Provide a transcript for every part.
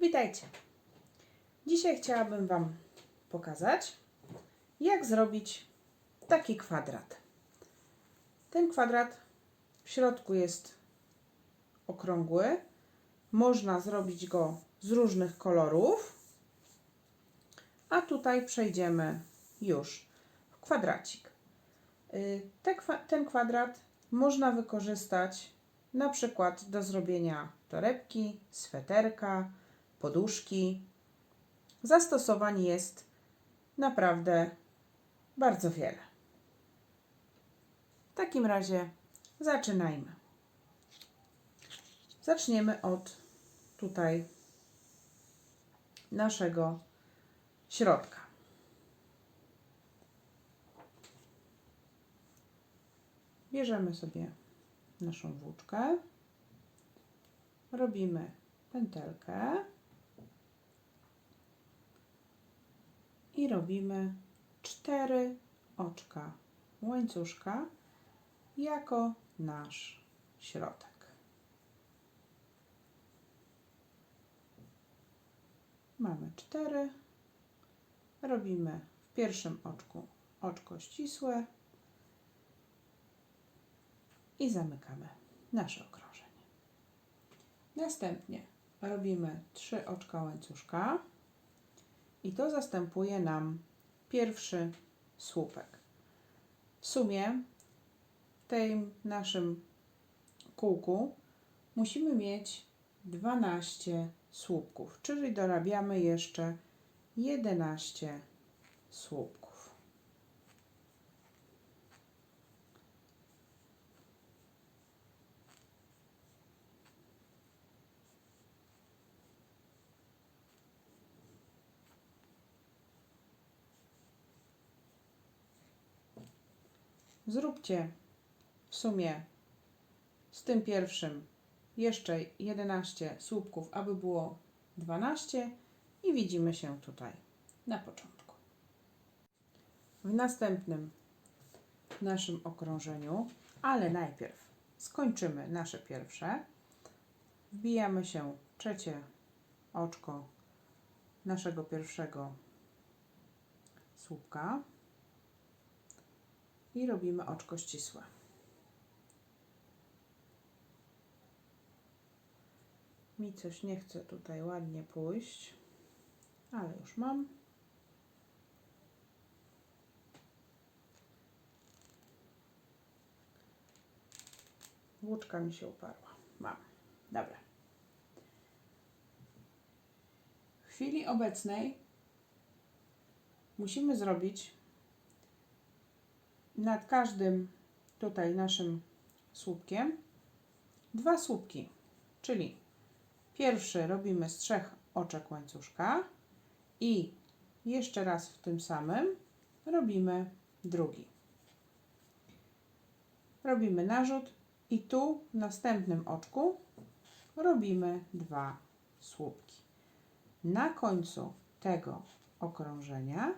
Witajcie. Dzisiaj chciałabym Wam pokazać, jak zrobić taki kwadrat. Ten kwadrat w środku jest okrągły. Można zrobić go z różnych kolorów. A tutaj przejdziemy już w kwadracik. Y, Ten kwadrat można wykorzystać na przykład do zrobienia torebki, sweterka, poduszki. Zastosowań jest naprawdę bardzo wiele. W takim razie zaczynajmy. Zaczniemy od tutaj naszego środka. Bierzemy sobie naszą włóczkę, robimy pętelkę i robimy cztery oczka łańcuszka jako nasz środek. Mamy cztery. Robimy w pierwszym oczku oczko ścisłe i zamykamy nasze okrążenie. Następnie robimy trzy oczka łańcuszka i to zastępuje nam pierwszy słupek. W sumie w tym naszym kółku musimy mieć 12 słupków, czyli dorabiamy jeszcze 11 słupków. Zróbcie w sumie z tym pierwszym jeszcze 11 słupków, aby było 12 i widzimy się tutaj na początku. W następnym naszym okrążeniu, ale najpierw skończymy nasze pierwsze. Wbijamy się trzecie oczko naszego pierwszego słupka i robimy oczko ścisłe. Mi coś nie chce tutaj ładnie pójść, ale już mam. Włóczka mi się uparła. Mam. Dobra. W chwili obecnej musimy zrobić nad każdym tutaj naszym słupkiem dwa słupki, czyli pierwszy robimy z trzech oczek łańcuszka i jeszcze raz w tym samym robimy drugi. Robimy narzut i tu w następnym oczku robimy dwa słupki. Na końcu tego okrążenia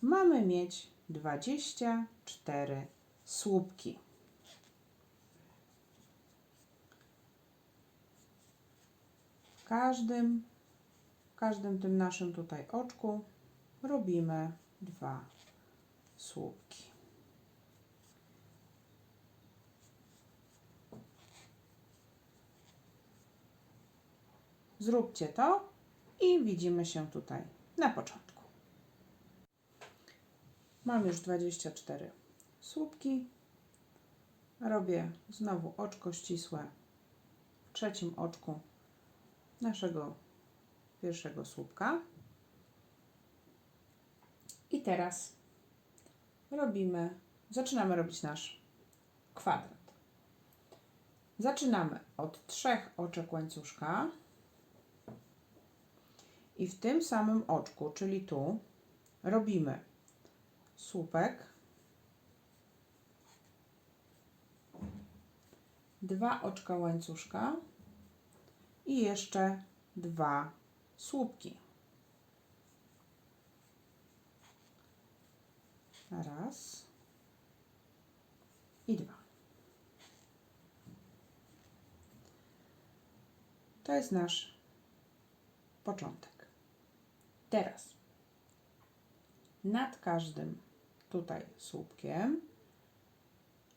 mamy mieć 24 słupki. W każdym, w każdym tym naszym tutaj oczku robimy dwa słupki. Zróbcie to i widzimy się tutaj na początku. Mam już 24 słupki. Robię znowu oczko ścisłe w trzecim oczku naszego pierwszego słupka. I teraz robimy, zaczynamy robić nasz kwadrat. Zaczynamy od trzech oczek łańcuszka i w tym samym oczku, czyli tu, robimy słupek, dwa oczka łańcuszka i jeszcze dwa słupki. Raz i dwa. To jest nasz początek. Teraz nad każdym tutaj słupkiem,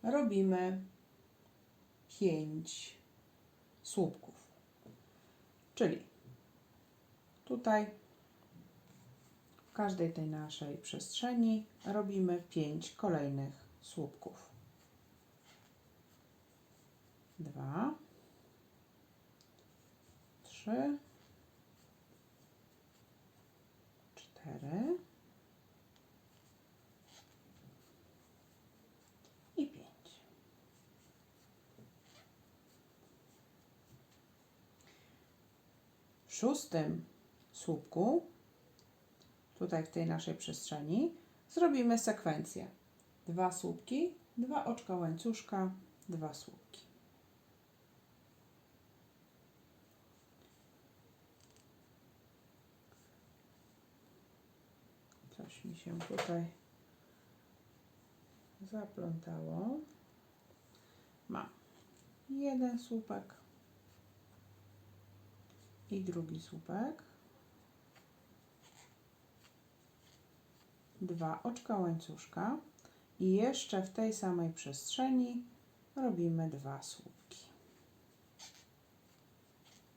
robimy 5 słupków. Czyli tutaj w każdej tej naszej przestrzeni robimy 5 kolejnych słupków. 2 3 4 szóstym słupku, tutaj w tej naszej przestrzeni, zrobimy sekwencję. Dwa słupki, dwa oczka łańcuszka, dwa słupki. Coś mi się tutaj zaplątało. Mam jeden słupek i drugi słupek. Dwa oczka łańcuszka i jeszcze w tej samej przestrzeni robimy dwa słupki.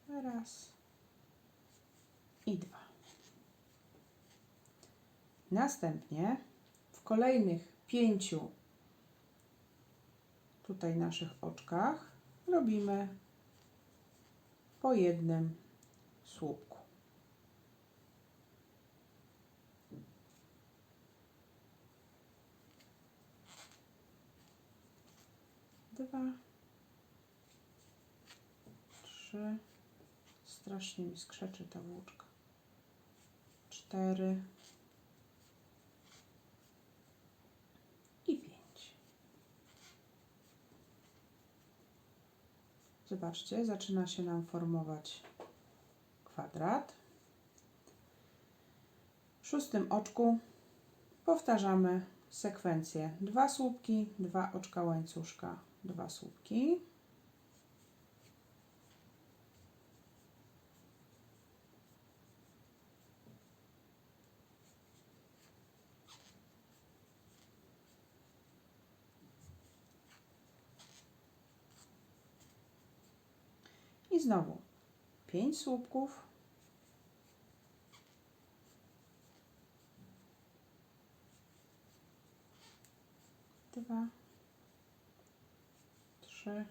Raz i dwa. Następnie w kolejnych pięciu tutaj naszych oczkach robimy po jednym słupku. Dwa, trzy, strasznie mi skrzeczy ta włóczka. Cztery i pięć. Zobaczcie, zaczyna się nam formować kwadrat. W szóstym oczku powtarzamy sekwencję dwa słupki, dwa oczka łańcuszka, dwa słupki. I znowu pięć słupków. Dwa, trzy,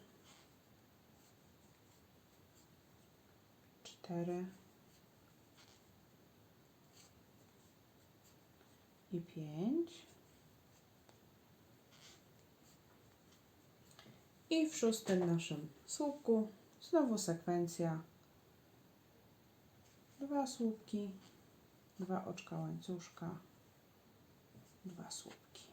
cztery i pięć. I w szóstym naszym słupku Znowu sekwencja. Dwa słupki, dwa oczka łańcuszka, dwa słupki.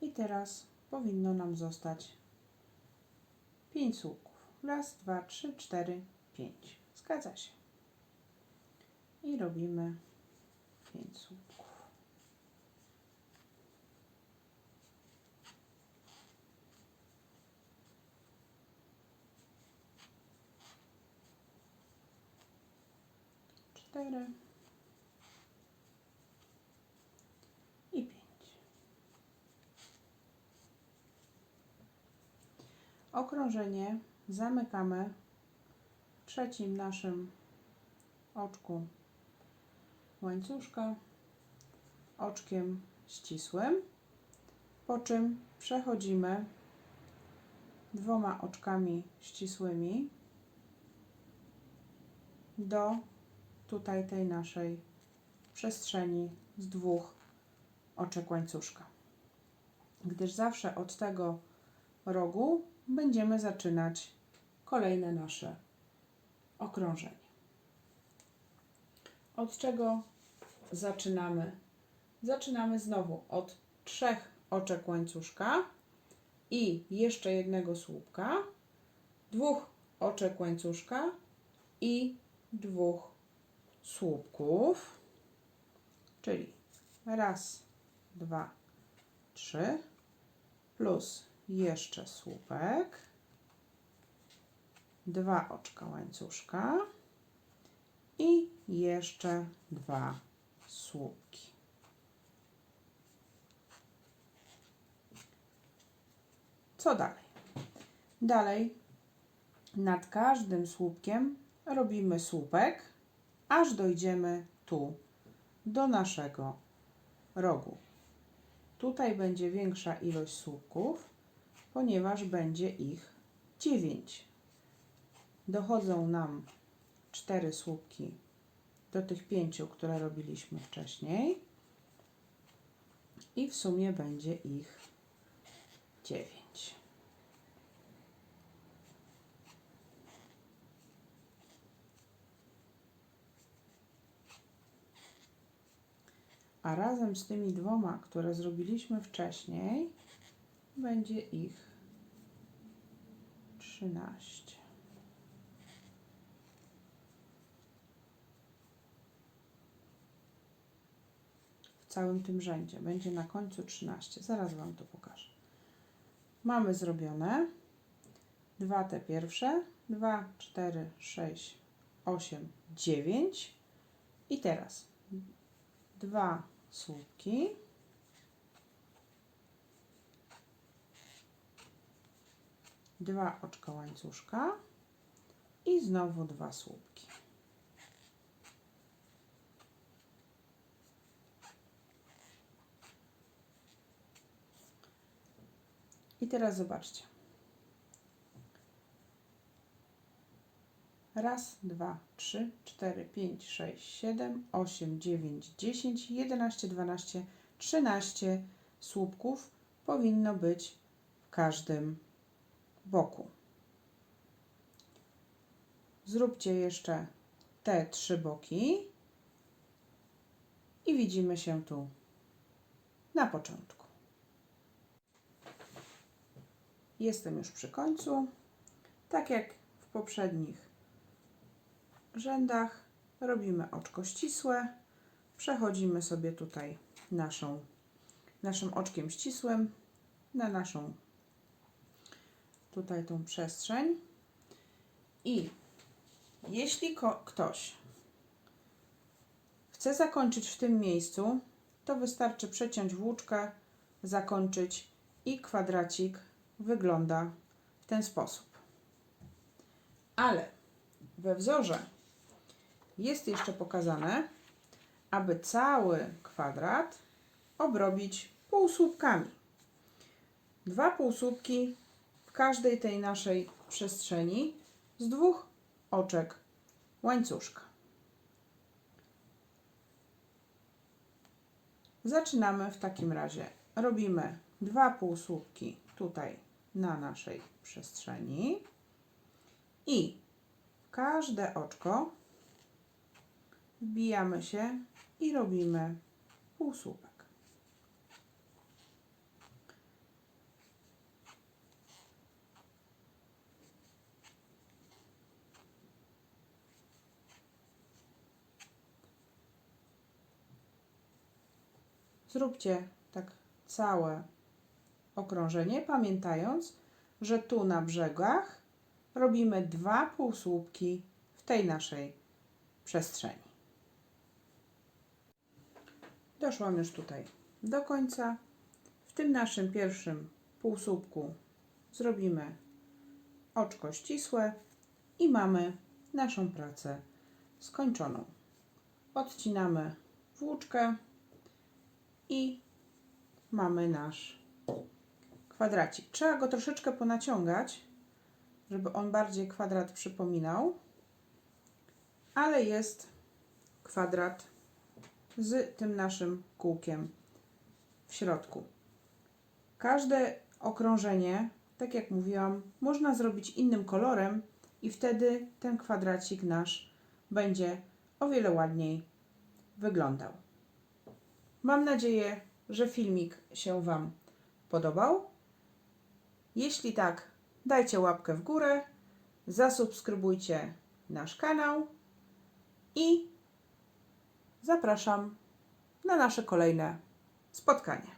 I teraz powinno nam zostać 5 słupków. Raz, dwa, trzy, cztery, pięć. Zgadza się. I robimy pięć słupków. Cztery i pięć. Okrążenie zamykamy w trzecim naszym oczku łańcuszka oczkiem ścisłym, po czym przechodzimy dwoma oczkami ścisłymi do tutaj tej naszej przestrzeni z dwóch oczek łańcuszka. Gdyż zawsze od tego rogu będziemy zaczynać kolejne nasze okrążenie. Od czego zaczynamy? Zaczynamy znowu od trzech oczek łańcuszka i jeszcze jednego słupka, dwóch oczek łańcuszka i dwóch słupków, czyli raz, dwa, trzy, plus jeszcze słupek, dwa oczka łańcuszka i jeszcze dwa słupki. Co dalej? Dalej nad każdym słupkiem robimy słupek, aż dojdziemy tu do naszego rogu. Tutaj będzie większa ilość słupków, ponieważ będzie ich 9. Dochodzą nam cztery słupki do tych pięciu, które robiliśmy wcześniej. I w sumie będzie ich 9. A razem z tymi dwoma, które zrobiliśmy wcześniej, będzie ich 13. W całym tym rzędzie będzie na końcu 13. Zaraz Wam to pokażę. Mamy zrobione dwa te pierwsze, 2, 4, 6, 8, 9 i teraz dwa słupki. Dwa oczka łańcuszka i znowu dwa słupki. I teraz zobaczcie. Raz, dwa, trzy, cztery, pięć, sześć, siedem, osiem, dziewięć, dziesięć, jedenaście, dwanaście, trzynaście słupków powinno być w każdym boku. Zróbcie jeszcze te trzy boki i widzimy się tu na początku. Jestem już przy końcu. Tak jak w poprzednich rzędach robimy oczko ścisłe. Przechodzimy sobie tutaj naszą, naszym oczkiem ścisłym na naszą tutaj tą przestrzeń. I jeśli ktoś chce zakończyć w tym miejscu, to wystarczy przeciąć włóczkę, zakończyć i kwadracik wygląda w ten sposób. Ale we wzorze jest jeszcze pokazane, aby cały kwadrat obrobić półsłupkami. Dwa półsłupki w każdej tej naszej przestrzeni z dwóch oczek łańcuszka. Zaczynamy w takim razie. Robimy dwa półsłupki tutaj na naszej przestrzeni i w każde oczko wbijamy się i robimy półsłupek. Zróbcie tak całe okrążenie, pamiętając, że tu na brzegach robimy dwa półsłupki w tej naszej przestrzeni. Doszłam już tutaj do końca. W tym naszym pierwszym półsłupku zrobimy oczko ścisłe i mamy naszą pracę skończoną. Odcinamy włóczkę i mamy nasz kwadracik. Trzeba go troszeczkę ponaciągać, żeby on bardziej kwadrat przypominał, ale jest kwadrat z tym naszym kółkiem w środku. Każde okrążenie, tak jak mówiłam, można zrobić innym kolorem i wtedy ten kwadracik nasz będzie o wiele ładniej wyglądał. Mam nadzieję, że filmik się Wam podobał. Jeśli tak, dajcie łapkę w górę, zasubskrybujcie nasz kanał i zapraszam na nasze kolejne spotkanie.